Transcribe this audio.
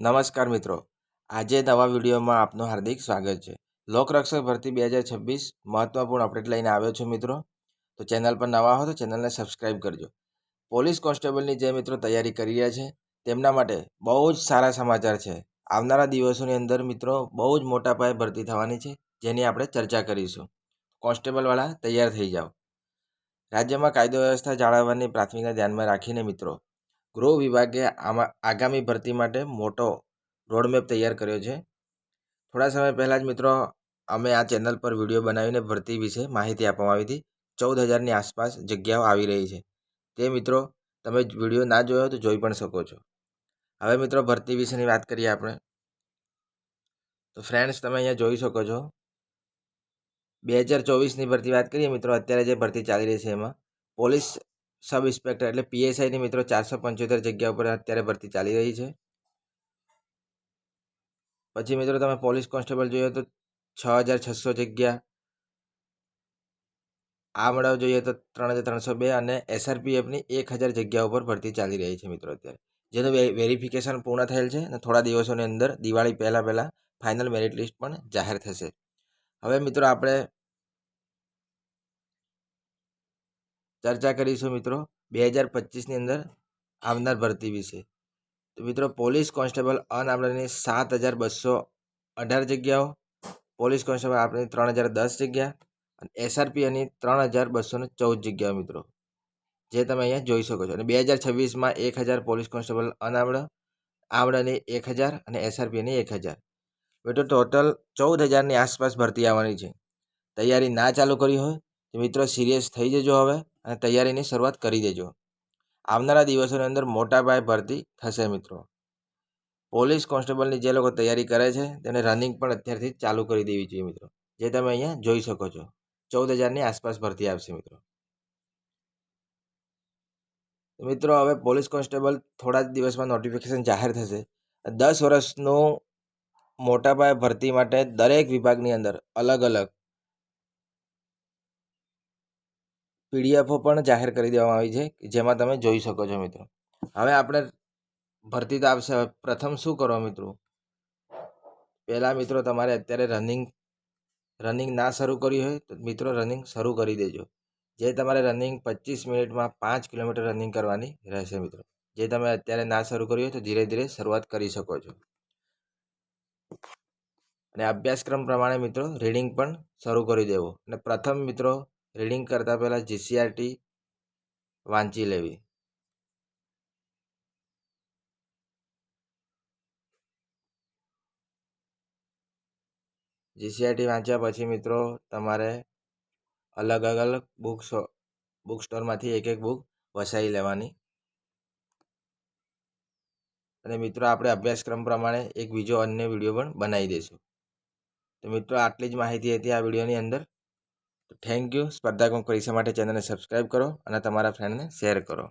નમસ્કાર મિત્રો. આજે નવા વિડીયોમાં આપનું હાર્દિક સ્વાગત છે. લોકરક્ષક ભરતી બે હજાર છવ્વીસ મહત્વપૂર્ણ અપડેટ લઈને આવ્યો છું મિત્રો. તો ચેનલ પર નવા હો તો ચેનલને સબસ્ક્રાઈબ કરજો. પોલીસ કોન્સ્ટેબલની જે મિત્રો તૈયારી કરી રહ્યા છે, તેમના માટે બહુ જ સારા સમાચાર છે. આવનારા દિવસોની અંદર મિત્રો બહુ જ મોટા પાયે ભરતી થવાની છે, જેની આપણે ચર્ચા કરીશું. કોન્સ્ટેબલવાળા તૈયાર થઈ જાઓ. રાજ્યમાં કાયદો વ્યવસ્થા જાળવવાની પ્રાથમિકતા ધ્યાનમાં રાખીને મિત્રો ગૃહ વિભાગે આમાં, આગામી ભરતી માટે મોટો રોડમેપ તૈયાર કર્યો છે. થોડા સમય પહેલાં જ મિત્રો, અમે આ ચેનલ પર વીડિયો બનાવીને ભરતી વિશે માહિતી આપવામાં આવી હતી. ચૌદ હજારની આસપાસ જગ્યાઓ આવી રહી છે. તે મિત્રો, તમે વીડિયો ના જોયો તો જોઈ પણ શકો છો. હવે મિત્રો, ભરતી વિશેની વાત કરીએ આપણે. તો ફ્રેન્ડ્સ તમે અહીંયા જોઈ શકો છો. બે હજાર ચોવીસની ભરતી વાત કરીએ મિત્રો, અત્યારે જે ભરતી ચાલી રહી છે એમાં, પોલીસ સબ ઇન્સ્પેક્ટર એટલે પીએસઆઈની મિત્રો ચારસો પંચોતેર જગ્યા ઉપર અત્યારે ભરતી ચાલી રહી છે. પછી મિત્રો તમે પોલીસ કોન્સ્ટેબલ જોઈએ તો છ હજાર છસો જગ્યા. આ મેળવ જોઈએ તો ત્રણ હજાર ત્રણસો બે અને એસઆરપીએફની એક હજાર જગ્યા ઉપર ભરતી ચાલી રહી છે મિત્રો અત્યારે. જેનું વેરિફિકેશન પૂર્ણ થયેલ છે અને થોડા દિવસોની અંદર દિવાળી પહેલાં પહેલાં ફાઇનલ મેરિટ લિસ્ટ પણ જાહેર થશે. હવે મિત્રો આપણે ચર્ચા કરીશું મિત્રો. બે હજાર પચીસની અંદર આવનાર ભરતી વિશે. તો મિત્રો, પોલીસ કોન્સ્ટેબલ અનામડાની સાત હજાર બસો અઢાર જગ્યાઓ. પોલીસ કોન્સ્ટેબલ આપણી ત્રણ હજાર દસ જગ્યા અને એસઆરપી એની ત્રણ હજાર બસો ચૌદ જગ્યાઓ મિત્રો. જે તમે અહીંયા જોઈ શકો છો. અને બે હજાર છવ્વીસમાં એક હજાર પોલીસ કોન્સ્ટેબલ અનામડા આવડાની એક હજાર અને એસઆરપીની એક હજાર. મિત્રો, ટોટલ ચૌદ હજારની આસપાસ ભરતી આવવાની છે. તૈયારી ના ચાલુ કરી હોય તો મિત્રો, સિરિયસ થઈ જજો હવે. અને તૈયારીની શરૂઆત કરી દેજો. આવનારા દિવસોની અંદર મોટા પાયે ભરતી થશે મિત્રો. પોલીસ કોન્સ્ટેબલની જે લોકો તૈયારી કરે છે, તેને રનિંગ પણ અત્યારથી ચાલુ કરી દેવી જોઈએ મિત્રો, જે તમે અહીંયા જોઈ શકો છો. ચૌદ હજારની આસપાસ ભરતી આવશે મિત્રો. મિત્રો, હવે પોલીસ કોન્સ્ટેબલ થોડા જ દિવસમાં નોટિફિકેશન જાહેર થશે. દસ વર્ષનું મોટા પાયે ભરતી માટે દરેક વિભાગની અંદર અલગ અલગ પીડીએફો પણ જાહેર કરી દેવામાં આવી છે જેમાં તમે જોઈ શકો છો મિત્રો. હવે આપણે ભરતી તો હવે પ્રથમ શું કરો મિત્રો? પહેલાં મિત્રો તમારે અત્યારે રનિંગ રનિંગ ના શરૂ કરી હોય, તો મિત્રો રનિંગ શરૂ કરી દેજો. જે તમારે રનિંગ પચીસ મિનિટમાં પાંચ કિલોમીટર રનિંગ કરવાની રહેશે મિત્રો. જે તમે અત્યારે ના શરૂ કરી હોય, તો ધીરે ધીરે શરૂઆત કરી શકો છો. અને અભ્યાસક્રમ પ્રમાણે મિત્રો રીડિંગ પણ શરૂ કરી દેવો. અને પ્રથમ મિત્રો રીડિંગ કરતાં પહેલાં જીસીઆરટી વાંચી લેવી. જીસીઆરટી વાંચ્યા પછી મિત્રો તમારે અલગ અલગ બુક બુક સ્ટોરમાંથી એક એક બુક વસાવી લેવાની. અને મિત્રો આપણે અભ્યાસક્રમ પ્રમાણે એક બીજો અન્ય વીડિયો પણ બનાવી દઈશું. તો મિત્રો આટલી જ માહિતી હતી આ વિડીયોની અંદર. થેન્ક યુ સ્પર્ધાત્મક પરીક્ષા માટે ચેનલને સબસ્ક્રાઈબ કરો અને તમારા ફ્રેન્ડને શેર કરો.